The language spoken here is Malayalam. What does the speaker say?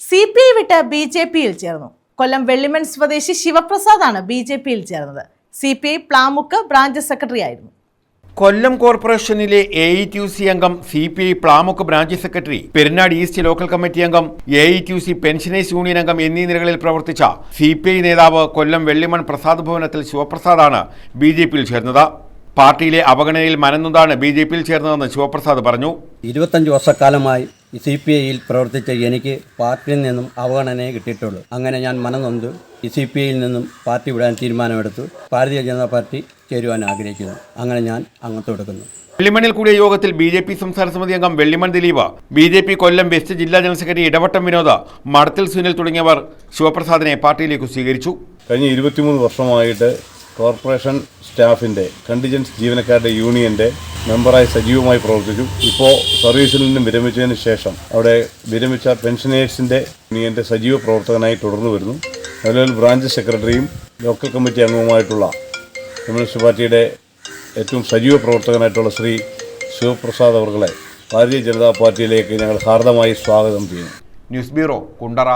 സി പി ഐ വിട്ട് ബി ജെ പിയിൽ ചേർന്നു. കൊല്ലം വെള്ളിമൺ സ്വദേശി ശിവപ്രസാദാണ് ബി ജെ പിയിൽ ചേർന്നത്. C P I Plamukku branch secretary ആയിരുന്നു. കൊല്ലം കോർപ്പറേഷനിലെ എ ഇ ടി സി അംഗം C P I Plamukku branch secretary Perunad east local committee അംഗം A E T C pensioners union അംഗം എന്നീ നിലകളിൽ പ്രവർത്തിച്ച സി പി ഐ നേതാവ് കൊല്ലം വെള്ളിമൺ പ്രസാദ് ഭവനത്തിൽ ശിവപ്രസാദാണ് ബി ജെ പിയിൽ ചേർന്നത്. പാർട്ടിയിലെ അവഗണനയിൽ മനംനൊന്താണ് ബി ജെ പിയിൽ ചേർന്നതെന്ന് ശിവപ്രസാദ് പറഞ്ഞു. ഇരുപത്തഞ്ച് വർഷക്കാലമായി സി പി ഐയിൽ പ്രവർത്തിച്ച എനിക്ക് പാർട്ടിയിൽ നിന്നും അവഗണനയെ കിട്ടിയിട്ടുള്ളൂ. അങ്ങനെ ഞാൻ മനംനൊന്ത് ഈ സി പി ഐയിൽ നിന്നും പാർട്ടി വിടാൻ തീരുമാനമെടുത്തു. ഭാരതീയ ജനതാ പാർട്ടി ചേരുവാൻ ആഗ്രഹിക്കുന്നു. അങ്ങനെ ഞാൻ അങ്ങോട്ട് കൊടുക്കുന്നു വെള്ളിമണ്ണിൽ കൂടിയ യോഗത്തിൽ ബി ജെ പി സംസ്ഥാന സമിതി അംഗം Vellimon Dileep B J P Kollam west ജില്ലാ ജനറൽ സെക്രട്ടറി ഇടവട്ടം വിനോദ മടത്തിൽ സുനിൽ തുടങ്ങിയവർ ശിവപ്രസാദിനെ പാർട്ടിയിലേക്ക് സ്വീകരിച്ചു. കഴിഞ്ഞ ഇരുപത്തിമൂന്ന് വർഷമായിട്ട് കോർപ്പറേഷൻ സ്റ്റാഫിന്റെ കണ്ടിജൻസ് ജീവനക്കാരുടെ യൂണിയന്റെ മെമ്പറായി സജീവമായി പ്രവർത്തിക്കും ഇപ്പോൾ സർവീസിൽ നിന്നും വിരമിച്ചതിന് ശേഷം അവിടെ വിരമിച്ച പെൻഷനേഴ്സിന്റെ യൂണിയന്റെ സജീവ പ്രവർത്തകനായി തുടർന്നു വരുന്നു. നിലവിൽ ബ്രാഞ്ച് സെക്രട്ടറിയും ലോക്കൽ കമ്മിറ്റി അംഗവുമായിട്ടുള്ള കമ്മ്യൂണിസ്റ്റ് പാർട്ടിയുടെ ഏറ്റവും സജീവ പ്രവർത്തകനായിട്ടുള്ള ശ്രീ ശിവപ്രസാദ് അവർകളെ ഭാരതീയ ജനതാ പാർട്ടിയിലേക്ക് ഞങ്ങൾ ഹാർദമായി സ്വാഗതം ചെയ്യുന്നു. News bureau Kundara.